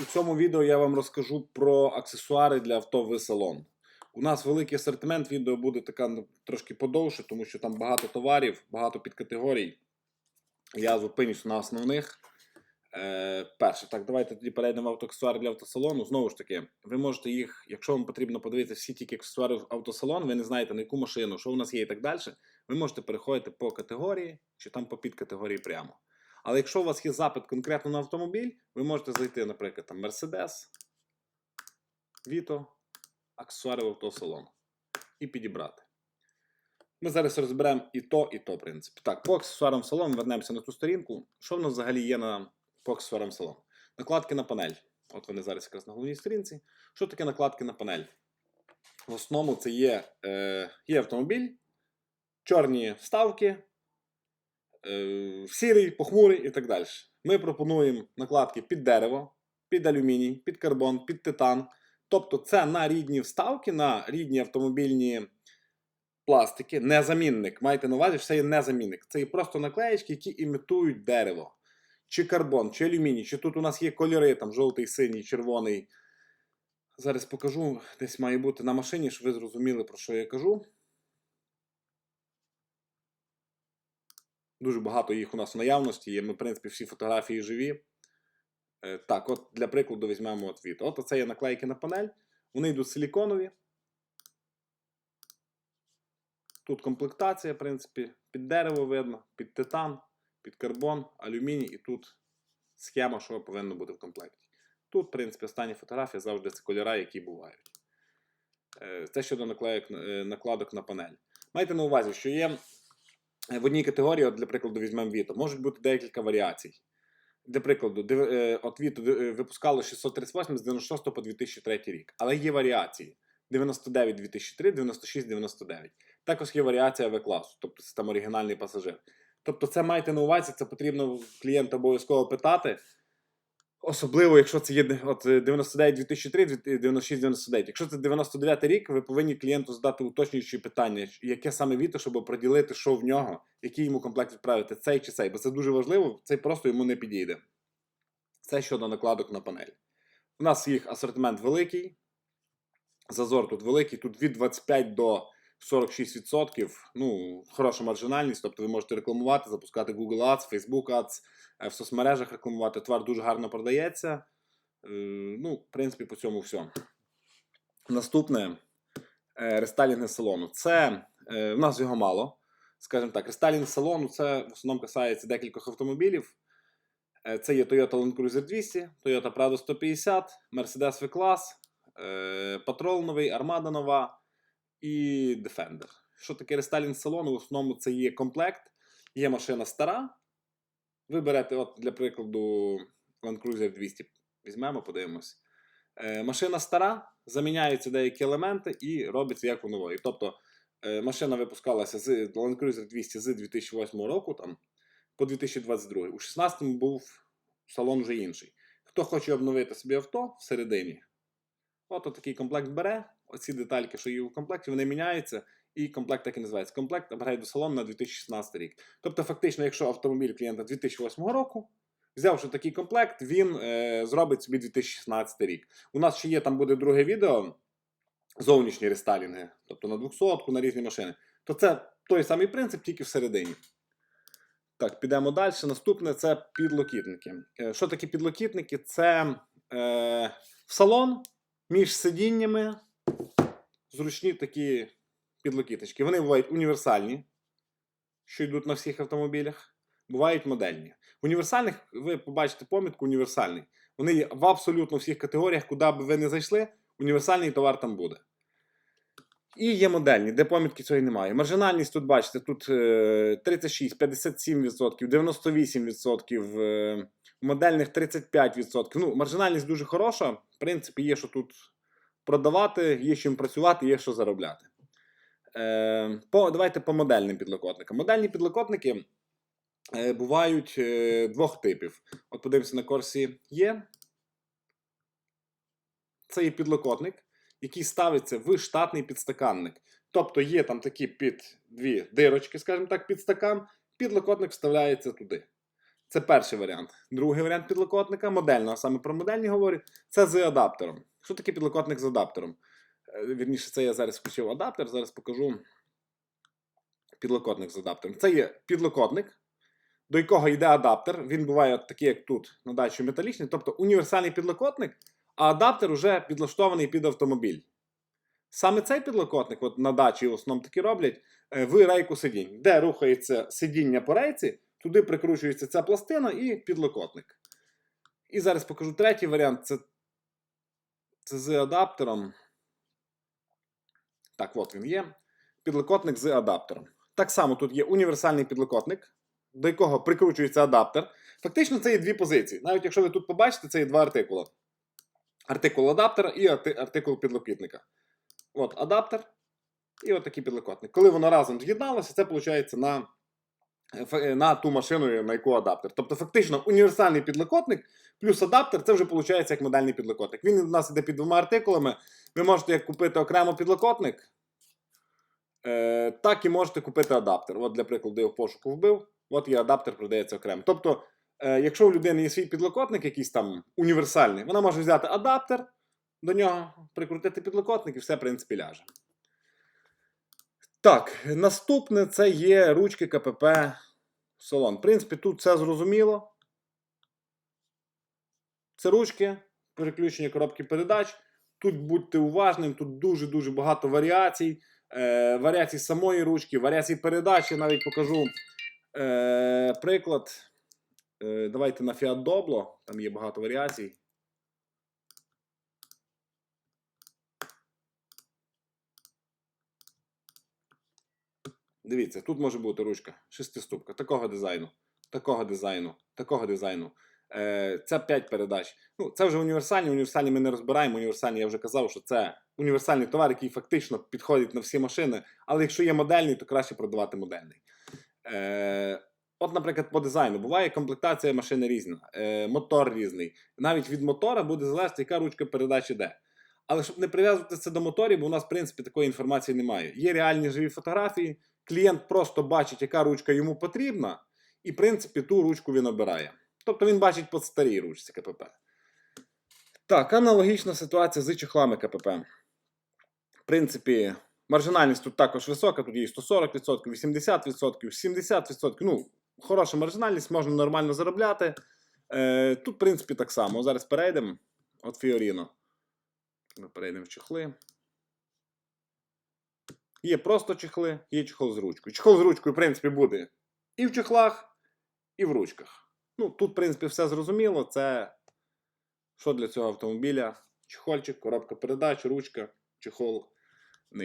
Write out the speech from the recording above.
У цьому відео я вам розкажу про аксесуари для авто в салон. У нас великий асортимент, відео буде така ну, трошки подовше, тому що там багато товарів, багато підкатегорій. Я зупинюсь на основних. Е, перше, так, давайте тоді перейдемо в автоаксесуари для автосалону. Знову ж таки, ви можете їх, якщо вам потрібно подивитися всі тільки аксесуари в автосалон, ви не знаєте на яку машину, що у нас є і так далі, ви можете переходити по категорії чи там по підкатегорії прямо. Але якщо у вас є запит конкретно на автомобіль, ви можете зайти, наприклад, там Mercedes, Vito, аксесуари в автосалон і підібрати. Ми зараз розберемо і то, і то, в принципі. Так, по аксесуарам салон вернемося на ту сторінку. Що в нас взагалі є на, по аксесуарам салон? Накладки на панель. От вони зараз якраз на головній сторінці. Що таке накладки на панель? В основному це є, е, є автомобіль, чорні вставки, сірий, похмурий і так далі. Ми пропонуємо накладки під дерево, під алюміній, під карбон, під титан. Тобто це на рідні вставки, на рідні автомобільні пластики, незамінник. Майте на увазі, що це є незамінник. Це є просто наклеєчки, які імітують дерево. Чи карбон, чи алюміній, чи тут у нас є кольори, там жовтий, синій, червоний. Зараз покажу, десь має бути на машині, щоб ви зрозуміли, про що я кажу. Дуже багато їх у нас в наявності є. Ми, в принципі, всі фотографії живі. Е, Так, от для прикладу візьмемо от. От це є наклейки на панель. Вони йдуть силіконові. Тут комплектація, в принципі, під дерево видно, під титан, під карбон, алюміній і тут схема, що повинно бути в комплекті. Тут, в принципі, останні фотографії завжди це кольори, які бувають. Е, Це щодо е, накладок на панель. Майте на увазі, що є в одній категорії, от для прикладу, візьмемо Віто, можуть бути декілька варіацій. Для прикладу, е, от Vito е, випускало 638 з 96 по 2003 рік, але є варіації 99 2003, 96 99. Також є варіація В-класу, тобто це там оригінальний пасажир. Тобто, це майте на увазі, це потрібно клієнта обов'язково питати. Особливо, якщо це є от е, 99 2003, 96 99. Якщо це 99 рік, ви повинні клієнту задати уточнюючі питання, яке саме віто, щоб проділити, що в нього, який йому комплект відправити, цей чи цей. Бо це дуже важливо, цей просто йому не підійде. Це щодо накладок на панель. У нас їх асортимент великий. Зазор тут великий, тут від 25 до 46%. Ну, хороша маржинальність, тобто ви можете рекламувати, запускати Google Ads, Facebook Ads, е, в соцмережах рекламувати. Товар дуже гарно продається. Е, Ну, в принципі, по цьому все. Наступне е, рестайлінги салону. Це в нас його мало. Скажімо так, рестайлінг салону це в основному касається декількох автомобілів. Це є Toyota Land Cruiser 200, Toyota Prado 150, Mercedes V-Class, Patrol новий, Armada нова і Defender. Що таке рестайлінг салону? В основному це є комплект, є машина стара. Ви берете, от, для прикладу, Land Cruiser 200 візьмемо, подивимось. Е, машина стара, заміняються деякі елементи і робиться як у нової. Тобто е, машина випускалася з Land Cruiser 200 з 2008 року там, по 2022. У 2016 був салон вже інший. Хто хоче обновити собі авто всередині, от такий комплект бере. Оці детальки, що є в комплекті, вони міняються, і комплект так і називається. Комплект апгрейду салон на 2016 рік. Тобто, фактично, якщо автомобіль клієнта 2008 року, взявши такий комплект, він е, зробить собі 2016 рік. У нас ще є там буде друге відео, зовнішні рестайлінги, тобто на 200 на різні машини. То це той самий принцип, тільки всередині. Так, підемо далі. Наступне це підлокітники. Е, Що таке підлокітники? Це е, салон між сидіннями зручні такі підлокіточки. Вони бувають універсальні, що йдуть на всіх автомобілях, бувають модельні. Універсальних ви побачите помітку універсальний. Вони є в абсолютно всіх категоріях, куди б ви не зайшли, універсальний товар там буде. І є модельні, де помітки цієї немає. Маржинальність тут бачите, тут е, 36, 57%, 98%, е, модельних 35%. Ну, маржинальність дуже хороша. В принципі, є що тут продавати, є чим працювати, є що заробляти. Е, по, давайте по модельним підлокотникам. Модельні підлокотники е, бувають е, двох типів. От подивимося на корсі є. Це є підлокотник, який ставиться в штатний підстаканник. Тобто є там такі під дві дирочки, скажімо так, під стакан, підлокотник вставляється туди. Це перший варіант. Другий варіант підлокотника, модельного, а саме про модельні говорю, це з адаптером. Що таке підлокотник з адаптером? Е, Вірніше, це я зараз включив адаптер, зараз покажу підлокотник з адаптером. Це є підлокотник, до якого йде адаптер. Він буває такий, як тут, на дачі металічний, тобто універсальний підлокотник, а адаптер вже підлаштований під автомобіль. Саме цей підлокотник, от на дачі в основному такі роблять, е, в рейку сидінь, де рухається сидіння по рейці, туди прикручується ця пластина і підлокотник. І зараз покажу третій варіант. Це, це з адаптером. Так, от він є. Підлокотник з адаптером. Так само тут є універсальний підлокотник, до якого прикручується адаптер. Фактично, це є дві позиції. Навіть якщо ви тут побачите, це є два артикули. Артикул адаптера і артикул підлокітника. От адаптер і от такий підлокотник. Коли воно разом з'єдналося, це виходить на, на ту машину, на яку адаптер. Тобто, фактично, універсальний підлокотник плюс адаптер це вже виходить як модельний підлокотник. Він у нас іде під двома артикулами. Ви можете як купити окремо підлокотник, е, так і можете купити адаптер. От, для прикладу, я в пошуку вбив, от є адаптер, продається окремо. Тобто, якщо у людини є свій підлокотник, якийсь там універсальний, вона може взяти адаптер, до нього прикрутити підлокотник і все, в принципі, ляже. Так, наступне це є ручки КПП Салон. В принципі, тут все зрозуміло. Це ручки, переключення коробки передач. Тут будьте уважним, тут дуже-дуже багато варіацій. Е, варіацій самої ручки, варіацій передачі. Навіть покажу е, приклад. Е, давайте на Fiat Doblo, там є багато варіацій. Дивіться, тут може бути ручка шестиступка, такого дизайну, такого дизайну, такого дизайну. Е, це 5 передач. Ну, це вже універсальні. Універсальні ми не розбираємо. Універсальні я вже казав, що це універсальний товар, який фактично підходить на всі машини. Але якщо є модельний, то краще продавати модельний. От, наприклад, по дизайну буває комплектація машини різна, е, мотор різний. Навіть від мотора буде залежати, яка ручка передач іде. Але щоб не прив'язувати це до моторів, бо у нас, в принципі, такої інформації немає. Є реальні живі фотографії, клієнт просто бачить, яка ручка йому потрібна, і, в принципі, ту ручку він обирає. Тобто він бачить по старій ручці КПП. Так, аналогічна ситуація з чехлами КПП. В принципі, маржинальність тут також висока, тут є 140%, 80%, 70%. Ну, хороша маржинальність, можна нормально заробляти. Е, тут, в принципі, так само. Зараз перейдемо. От Фіоріно. Перейдемо в чехли. Є просто чехли, є чехол з ручкою. Чехол з ручкою, в принципі, буде і в чехлах, і в ручках. Ну, тут, в принципі, все зрозуміло. Це що для цього автомобіля? Чехольчик, коробка передач, ручка, чехол